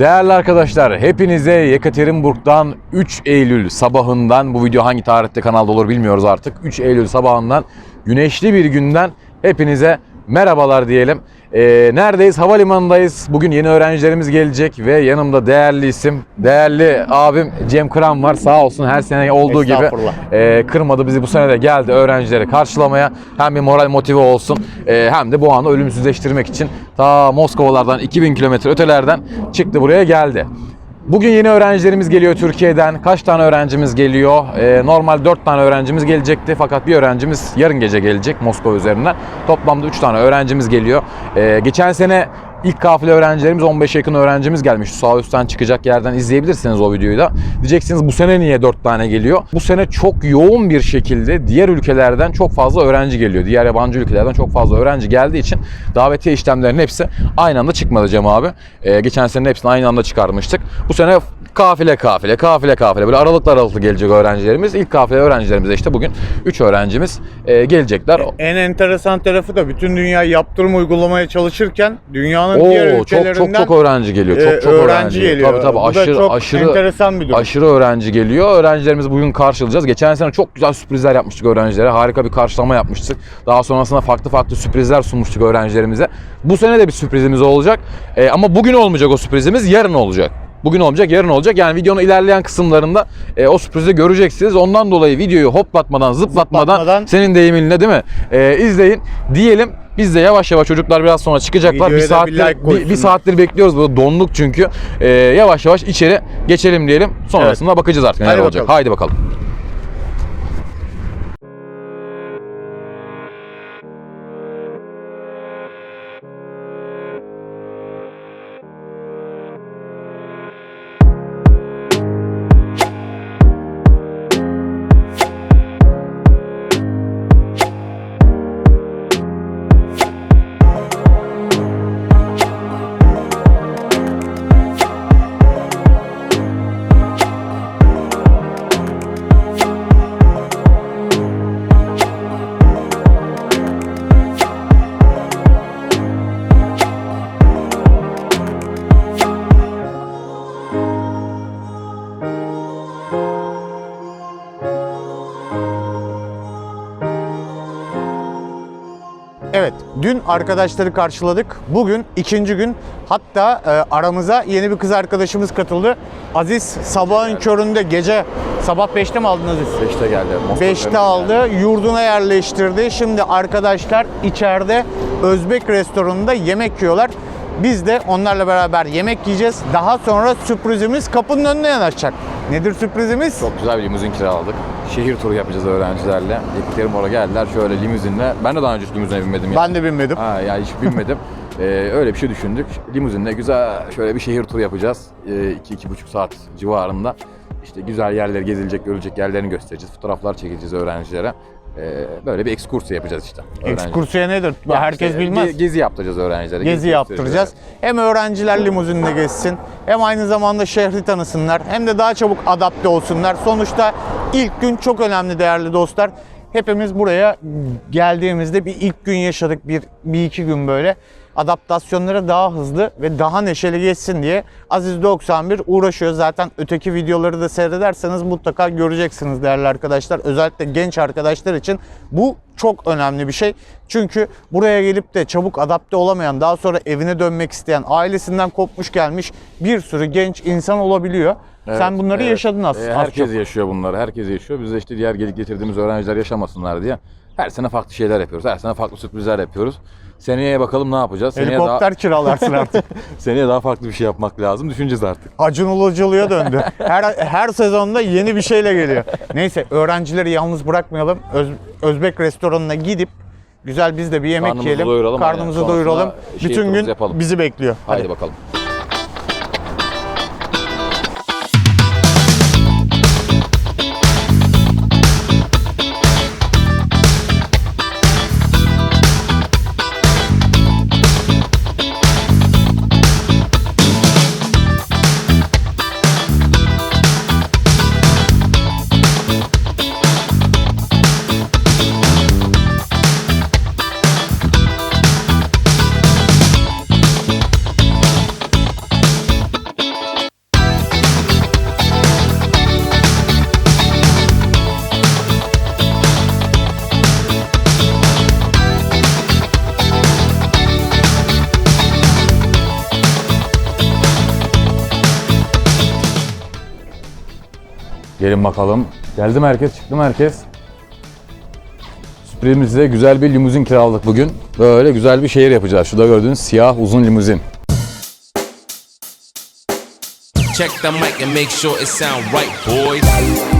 Değerli arkadaşlar, hepinize Yekaterinburg'dan 3 Eylül sabahından, bu video hangi tarihte kanalda olur bilmiyoruz artık. 3 Eylül sabahından, güneşli bir günden hepinize merhabalar diyelim. Ee, neredeyiz? Havalimanındayız. Bugün yeni öğrencilerimiz gelecek ve yanımda değerli isim, değerli abim Cem Kıran var. Sağ olsun her sene olduğu gibi e, kırmadı bizi bu sene de geldi öğrencileri karşılamaya. Hem bir moral motive olsun e, hem de bu anı ölümsüzleştirmek için ta Moskovalardan 2000 kilometre ötelerden çıktı buraya geldi. Bugün yeni öğrencilerimiz geliyor Türkiye'den. Kaç tane öğrencimiz geliyor? Ee, normal 4 tane öğrencimiz gelecekti fakat bir öğrencimiz yarın gece gelecek Moskova üzerinden. Toplamda 3 tane öğrencimiz geliyor. Ee, geçen sene ilk kafile öğrencilerimiz 15 yakın öğrencimiz gelmiş. Sağ üstten çıkacak yerden izleyebilirsiniz o videoyu da. Diyeceksiniz bu sene niye 4 tane geliyor? Bu sene çok yoğun bir şekilde diğer ülkelerden çok fazla öğrenci geliyor. Diğer yabancı ülkelerden çok fazla öğrenci geldiği için davetiye işlemlerinin hepsi aynı anda çıkmadı Cem abi. Ee, geçen sene hepsini aynı anda çıkarmıştık. Bu sene kafile kafile kafile kafile böyle aralıklı aralıklı gelecek öğrencilerimiz. İlk kafile öğrencilerimiz de işte bugün 3 öğrencimiz e, gelecekler. En enteresan tarafı da bütün dünya yaptırım uygulamaya çalışırken dünyanın diğer Oo çok ülkelerinden çok çok öğrenci geliyor. Çok e, çok öğrenci geliyor. Tabii tabii Bu aşırı çok aşırı enteresan bir durum. aşırı öğrenci geliyor. Öğrencilerimizi bugün karşılayacağız. Geçen sene çok güzel sürprizler yapmıştık öğrencilere. Harika bir karşılama yapmıştık. Daha sonrasında farklı farklı sürprizler sunmuştuk öğrencilerimize. Bu sene de bir sürprizimiz olacak. E, ama bugün olmayacak o sürprizimiz, yarın olacak. Bugün olmayacak, yarın olacak. Yani videonun ilerleyen kısımlarında e, o sürprizi göreceksiniz. Ondan dolayı videoyu hoplatmadan, zıplatmadan, Zıplatmadan. senin deyiminle değil mi? E, izleyin diyelim. Biz de yavaş yavaş çocuklar biraz sonra çıkacaklar. Videoya bir saattir, bir like bir, bir saattir bekliyoruz. Böyle donduk çünkü. E, yavaş yavaş içeri geçelim diyelim. Sonrasında bakacağız artık neler olacak. bakalım. Haydi bakalım. Dün arkadaşları karşıladık. Bugün ikinci gün. Hatta e, aramıza yeni bir kız arkadaşımız katıldı. Aziz sabahın köründe gece sabah 5'te mi aldın Aziz? 5'te geldi. 5'te aldı, yurduna yerleştirdi. Şimdi arkadaşlar içeride Özbek restoranında yemek yiyorlar. Biz de onlarla beraber yemek yiyeceğiz. Daha sonra sürprizimiz kapının önüne yanaşacak. Nedir sürprizimiz? Çok güzel bir limuzin kiraladık. Şehir turu yapacağız öğrencilerle. Yekiterim oraya geldiler şöyle limuzinle. Ben de daha önce hiç limuzine binmedim. ya. Ben de bilmedim. Ha, ya hiç binmedim. Ee, öyle bir şey düşündük. Limuzinle güzel şöyle bir şehir turu yapacağız. 2-2,5 saat civarında. İşte güzel yerleri gezilecek, görülecek yerlerini göstereceğiz. Fotoğraflar çekeceğiz öğrencilere. Ee, böyle bir ekskursiye yapacağız işte. Ekskursiye nedir? Ya Herkes işte bilmez. ge- Gezi yaptıracağız öğrencilere. Gezi yaptıracağız. göstereceğiz. Hem öğrenciler limuzinle gezsin, hem aynı zamanda şehri tanısınlar, hem de daha çabuk adapte olsunlar. Sonuçta ilk gün çok önemli değerli dostlar. Hepimiz buraya geldiğimizde bir ilk gün yaşadık, bir, bir iki gün böyle. Adaptasyonları daha hızlı ve daha neşeli geçsin diye Aziz 91 uğraşıyor. Zaten öteki videoları da seyrederseniz mutlaka göreceksiniz değerli arkadaşlar. Özellikle genç arkadaşlar için bu çok önemli bir şey. Çünkü buraya gelip de çabuk adapte olamayan, daha sonra evine dönmek isteyen, ailesinden kopmuş gelmiş bir sürü genç insan olabiliyor. Sen Evet, bunları evet. yaşadın aslında. Az herkes çok. yaşıyor bunları. Herkes yaşıyor. Biz de işte diğer gelip getirdiğimiz öğrenciler yaşamasınlar diye her sene farklı şeyler yapıyoruz. Her sene farklı sürprizler yapıyoruz. Seneye bakalım ne yapacağız? Seneye Helikopter daha, kiralarsın artık. seneye daha farklı bir şey yapmak lazım. Düşüneceğiz artık. Acun Ilıcalı'ya döndü. Her, her sezonda yeni bir şeyle geliyor. Neyse öğrencileri yalnız bırakmayalım. Öz- Özbek restoranına gidip güzel biz de bir yemek Karnımızı yiyelim. doyuralım, Karnımızı doyuralım. Bütün turumuzu gün yapalım. bizi bekliyor. Haydi bakalım. Gelin bakalım. Geldi mi herkes? Çıktı mı herkes? Sürprizimizde güzel bir limuzin kiraladık bugün. Böyle güzel bir şehir yapacağız. Şurada gördüğünüz siyah uzun limuzin. Check the mic and make sure it sound right, boys.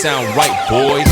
Sound right, boys.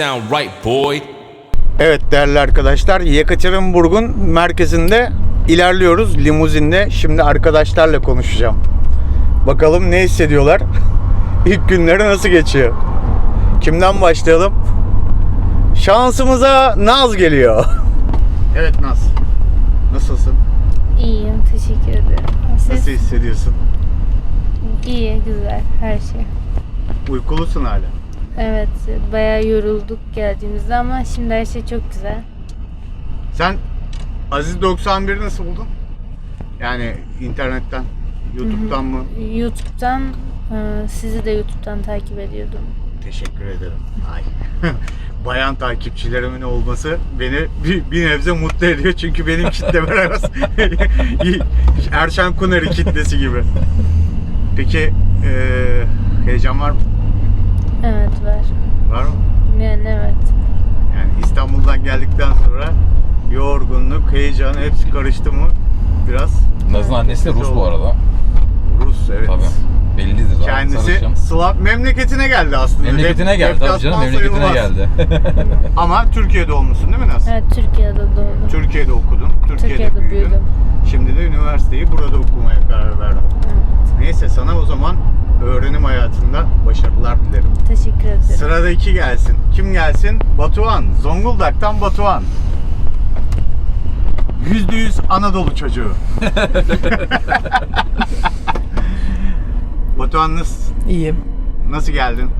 Sound right, boy. Evet değerli arkadaşlar Yekaterinburg'un merkezinde ilerliyoruz limuzinle. Şimdi arkadaşlarla konuşacağım. Bakalım ne hissediyorlar? İlk günleri nasıl geçiyor? Kimden başlayalım? Şansımıza Naz geliyor. Evet Naz. Nasılsın? İyiyim, teşekkür ederim. Siz Nasıl hissediyorsun? iyi, güzel, her şey. Uykulusun hala. Evet, bayağı yorulduk geldiğimizde ama şimdi her şey çok güzel. Sen Aziz 91'i nasıl buldun? Yani internetten, YouTube'dan mı? YouTube'dan, e, sizi de YouTube'dan takip ediyordum. Teşekkür ederim. Ay. Bayan takipçilerimin olması beni bir, bir nebze mutlu ediyor çünkü benim kitlem biraz Erşen Kuneri kitlesi gibi. Peki eee, heyecan var mı? Evet, var. Var mı? Yani evet. Yani İstanbul'dan geldikten sonra yorgunluk, heyecan hepsi karıştı mı biraz Naz'ın annesi de Rus bu arada. Rus evet. Tabii. Bellidir zaten. Kendisi sarışın. Slav memleketine geldi aslında. Memleketine Dep- geldi tabii canım. deplasman Memleketine sayılmaz. geldi. Ama Türkiye'de olmuşsun değil mi Naz? Evet, Türkiye'de doğdum. Türkiye'de okudun, Türkiye'de, Türkiye'de büyüdün. büyüdüm. Şimdi de üniversiteyi burada okumaya karar verdin. Evet, Neyse sana o zaman öğrenim hayatında başarılar dilerim. teşekkür ederim. Sıradaki gelsin. Kim gelsin? Batuhan. Zonguldak'tan Batuhan. Yüzde yüz Anadolu çocuğu. Batuhan nasıl, İyiyim. nasıl geldin?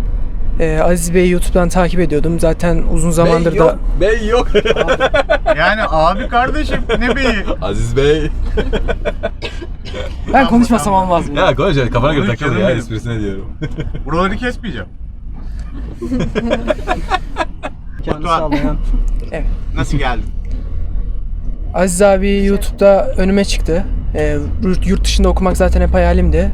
Ee, Aziz Bey'i YouTube'dan takip ediyordum. Zaten uzun zamandır da Bey yok. Yani abi kardeşim ne beyi? Aziz Bey. ben konuşmasam olmaz mı? Ya konuş hadi kafana göre Konuş takıl canım ya benim. esprisine diyorum. Buraları kesmeyeceğim. Kendisi Batuhan. sağlayan. Evet. Nasıl geldin? Aziz abi YouTube'da önüme çıktı. Ee, yurt- yurt dışında okumak zaten hep hayalimdi.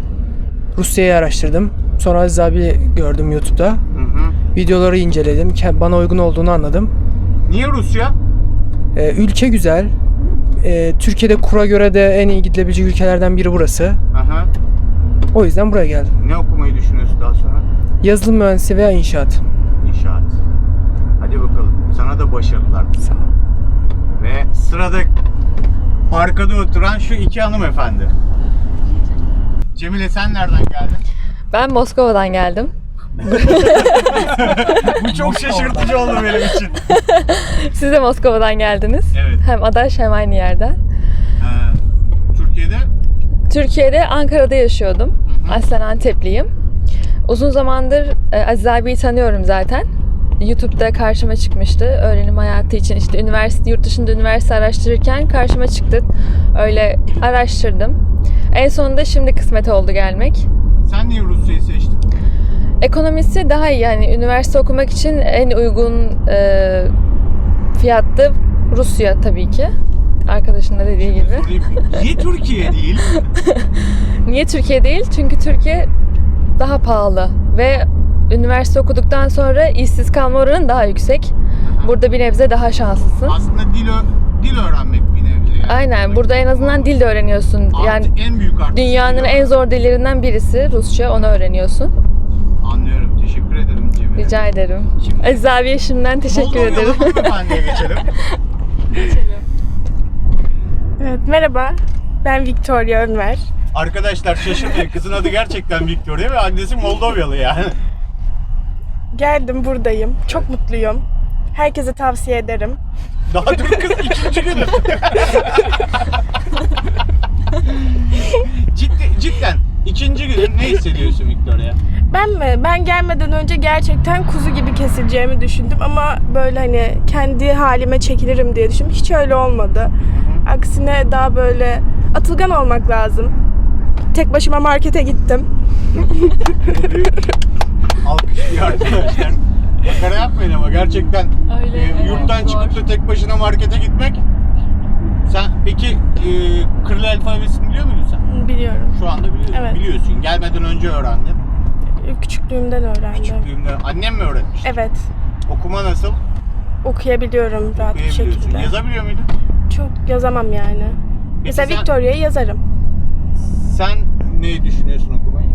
Rusya'yı araştırdım. Sonra Aziz abi gördüm YouTube'da. Hı hı. Videoları inceledim. Ke- Bana uygun olduğunu anladım. Niye Rusya? Ee, ülke güzel. Ee, Türkiye'de kura göre de en iyi gidilebilecek ülkelerden biri burası. Aha. O yüzden buraya geldim. Ne okumayı düşünüyorsun daha sonra? Yazılım mühendisi veya inşaat. İnşaat. Hadi bakalım. Sana da başarılar. Sağ ol. Ve sırada arkada oturan şu iki hanımefendi. Cemile sen nereden geldin? Ben Moskova'dan geldim. Bu çok şaşırtıcı oldu benim için. Siz de Moskova'dan geldiniz. Evet. Hem adaş hem aynı yerden. Ee, Türkiye'de Türkiye'de Ankara'da yaşıyordum. Aslen Antepliyim. Uzun zamandır e, Aziz abiyi tanıyorum zaten. YouTube'da karşıma çıkmıştı. Öğrenim hayatı için işte üniversite, yurt dışında üniversite araştırırken karşıma çıktı. Öyle araştırdım. En sonunda şimdi kısmet oldu gelmek. sen niye Rusya'yı seçtin? Ekonomisi daha iyi yani üniversite okumak için en uygun e, fiyatlı Rusya tabii ki. Arkadaşın da dediği gibi. Niye Türkiye değil? Niye Türkiye değil? Çünkü Türkiye daha pahalı ve üniversite okuduktan sonra işsiz kalma oranı daha yüksek. Burada bir nebze daha şanslısın. Aslında dil, dil öğrenmek bir nevi. yani. Aynen burada en azından dil de öğreniyorsun. Artı- Yani en büyük dünyanın en zor dillerinden birisi Rusça. Onu öğreniyorsun. Anlıyorum. Teşekkür ederim Cemile. Rica ederim. Şimdi- Aziz abiye şimdiden teşekkür Moldovyalı ederim. hanımefendiye geçelim. Evet, merhaba. Ben Victoria Önver. Arkadaşlar şaşırmayın. Kızın adı gerçekten Victoria ve annesi Moldovyalı yani. Geldim, buradayım. Çok mutluyum. Herkese tavsiye ederim. Daha dur kız ikinci günü. Ciddi, cidden ikinci günün ne hissediyorsun Victoria? Ben mi? Ben gelmeden önce gerçekten kuzu gibi kesileceğimi düşündüm ama böyle hani kendi halime çekilirim diye düşündüm. Hiç öyle olmadı. Aksine daha böyle atılgan olmak lazım. Tek başıma markete gittim. Alkışlıyor arkadaşlar. Makara yapmayın ama gerçekten Öyle, e, evet, yurttan zor. çıkıp da tek başına markete gitmek sen peki e, Kırıl alfabesini biliyor muydun sen? Biliyorum. Şu anda biliyorsun. Evet. Biliyorsun. Gelmeden önce öğrendin. Küçüklüğümden öğrendim. Küçüklüğümde annem mi öğretmiş? Evet. Okuma nasıl? Okuyabiliyorum rahat bir şekilde. Yazabiliyor muydun? Çok yazamam yani. Peki Mesela sen- Victoria'yı yazarım. Sen ne düşünüyorsun okumayı?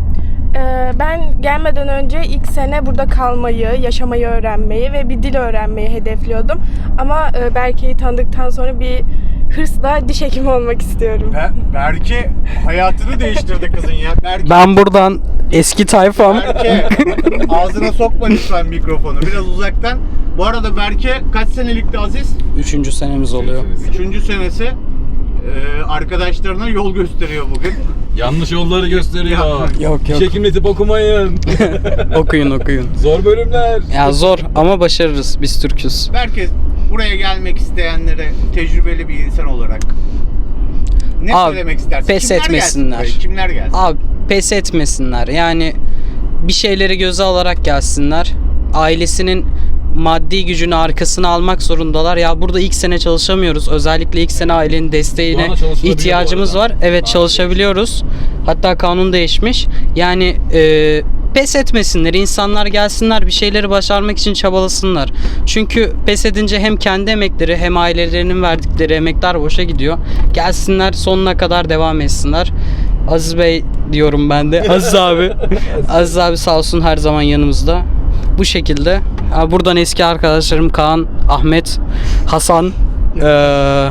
Ee, ben gelmeden önce ilk sene burada kalmayı, yaşamayı öğrenmeyi ve bir dil öğrenmeyi hedefliyordum. Ama e, Berke'yi tanıdıktan sonra bir hırsla diş hekimi olmak istiyorum. Be Berke hayatını değiştirdi kızın ya. Berke, Ben buradan eski tayfam. Berke ağzına sokma lütfen mikrofonu. Biraz uzaktan. Bu arada Berke kaç senelikti Aziz? Üçüncü senemiz oluyor. Üçüncü senesi. Ee, arkadaşlarına yol gösteriyor bugün. Yanlış yolları gösteriyor. Yok yok. Çekimli tip okumayın. okuyun okuyun. Zor bölümler. Ya zor ama başarırız. Biz Türk'üz. Berke buraya gelmek isteyenlere tecrübeli bir insan olarak ne Abi, söylemek istersin? pes Kimler gelsin etmesinler. buraya? Kimler gelsin? Abi pes etmesinler. Yani bir şeyleri göze alarak gelsinler. Ailesinin maddi gücünü arkasına almak zorundalar. Ya burada ilk sene çalışamıyoruz. Özellikle ilk sene ailenin desteğine ihtiyacımız var. Evet çalışabiliyoruz. Hatta kanun değişmiş. Yani e, pes etmesinler. İnsanlar gelsinler bir şeyleri başarmak için çabalasınlar. Çünkü pes edince hem kendi emekleri hem ailelerinin verdikleri emekler boşa gidiyor. Gelsinler sonuna kadar devam etsinler. Aziz Bey diyorum ben de. Aziz abi. Aziz abi sağ olsun her zaman yanımızda. Bu şekilde. Ha, Buradan eski arkadaşlarım Kaan, Ahmet, Hasan eee,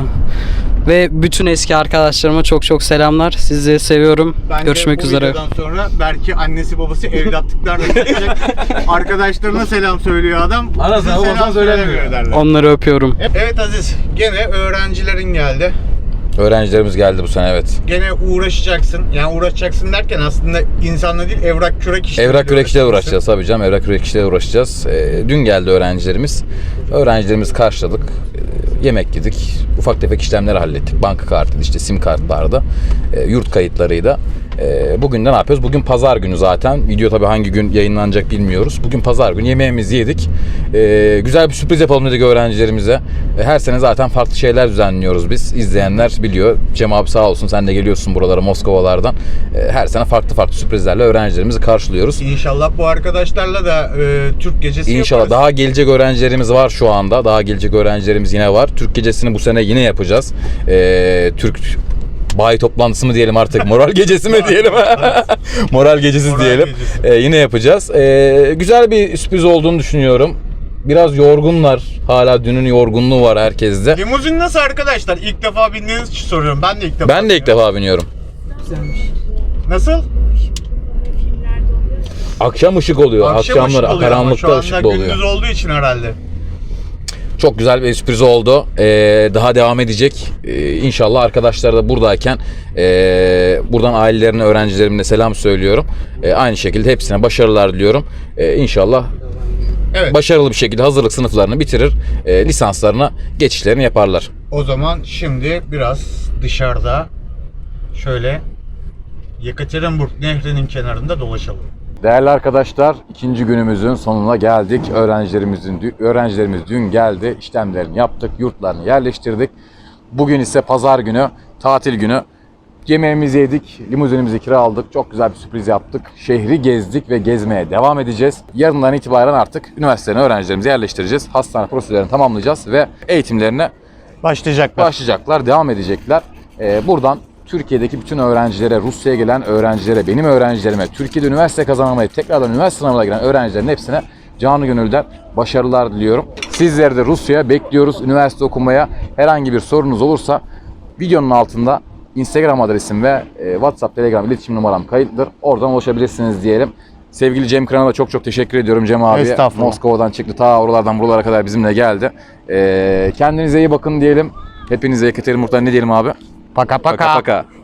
ve bütün eski arkadaşlarıma çok çok selamlar. Sizi seviyorum. Bence Görüşmek bu üzere. videodan sonra belki annesi babası evlatlıklarla gidecek. Arkadaşlarına selam söylüyor adam. Babasına selam söylemiyor. derler. Onları öpüyorum. Evet Aziz, gene öğrencilerin geldi. Öğrencilerimiz geldi bu sene evet. Gene uğraşacaksın. Yani uğraşacaksın derken aslında insanla değil evrak kürek işleriyle Evrak kürek işleriyle uğraşacağız tabii canım. Evrak kürek işleriyle uğraşacağız. Ee, dün geldi öğrencilerimiz. Öğrencilerimizi karşıladık. Ee, yemek yedik. Ufak tefek işlemleri hallettik. Banka kartı, işte sim kartlarda, e, yurt kayıtlarıydı. Ee, bugün de ne yapıyoruz? Bugün pazar günü zaten. Video tabii hangi gün yayınlanacak bilmiyoruz. Bugün pazar günü yemeğimizi yedik. Ee, güzel bir sürpriz yapalım dedik öğrencilerimize. Ee, her sene zaten farklı şeyler düzenliyoruz biz. İzleyenler biliyor. Cem abi sağ olsun sen de geliyorsun buralara Moskovalardan. Her sene farklı farklı sürprizlerle öğrencilerimizi karşılıyoruz. İnşallah bu arkadaşlarla da e, Türk gecesi İnşallah yaparız. daha gelecek öğrencilerimiz var şu anda. Daha gelecek öğrencilerimiz yine var. Türk gecesini bu sene yine yapacağız. Türk bayi toplantısı mı diyelim artık moral gecesi mi diyelim moral gecesi Moral diyelim gecesi. Ee, yine yapacağız Ee, güzel bir sürpriz olduğunu düşünüyorum biraz yorgunlar hala dünün yorgunluğu var herkeste Limuzin nasıl arkadaşlar? İlk defa bindiğiniz için soruyorum. Ben de ilk defa. ben de ilk defa biniyorum Nasıl? akşam ışık oluyor Akşam akşamları ışık oluyor ama karanlıkta şu anda ışıklı oluyor gündüz olduğu için herhalde. Çok güzel bir sürpriz oldu. Ee, daha devam edecek. Ee, inşallah arkadaşlar da buradayken ee, buradan ailelerine, öğrencilerimle selam söylüyorum. Ee, aynı şekilde hepsine başarılar diliyorum. Ee, inşallah Evet. başarılı bir şekilde hazırlık sınıflarını bitirir. ee, lisanslarına geçişlerini yaparlar. O zaman şimdi biraz dışarıda şöyle Yekaterinburg Nehri'nin kenarında dolaşalım. Değerli arkadaşlar, ikinci günümüzün sonuna geldik. Öğrencilerimizin öğrencilerimiz dün geldi, işlemlerini yaptık, yurtlarını yerleştirdik. Bugün ise pazar günü, tatil günü. Yemeğimizi yedik, limuzinimizi kiraladık, çok güzel bir sürpriz yaptık. Şehri gezdik ve gezmeye devam edeceğiz. Yarından itibaren artık üniversitelerine öğrencilerimizi yerleştireceğiz. Hastane prosedürlerini tamamlayacağız ve eğitimlerine Başlayacaklar. başlayacaklar, devam edecekler. Ee, buradan Türkiye'deki bütün öğrencilere, Rusya'ya gelen öğrencilere, benim öğrencilerime, Türkiye'de üniversite kazanamayıp tekrardan üniversite sınavına giren öğrencilerin hepsine canı gönülden başarılar diliyorum. Sizleri de Rusya'ya bekliyoruz üniversite okumaya. Herhangi bir sorunuz olursa videonun altında Instagram adresim ve e, WhatsApp, Telegram iletişim numaram kayıtlıdır. Oradan ulaşabilirsiniz diyelim. Sevgili Cem Kıran'a da çok çok teşekkür ediyorum Cem abi. Moskova'dan çıktı ta oralardan buralara kadar bizimle geldi. Ee, kendinize iyi bakın diyelim. Hepinize Yekaterinburg'dan ne diyelim abi? Pra cá, pra, pra cá. cá. Pra cá.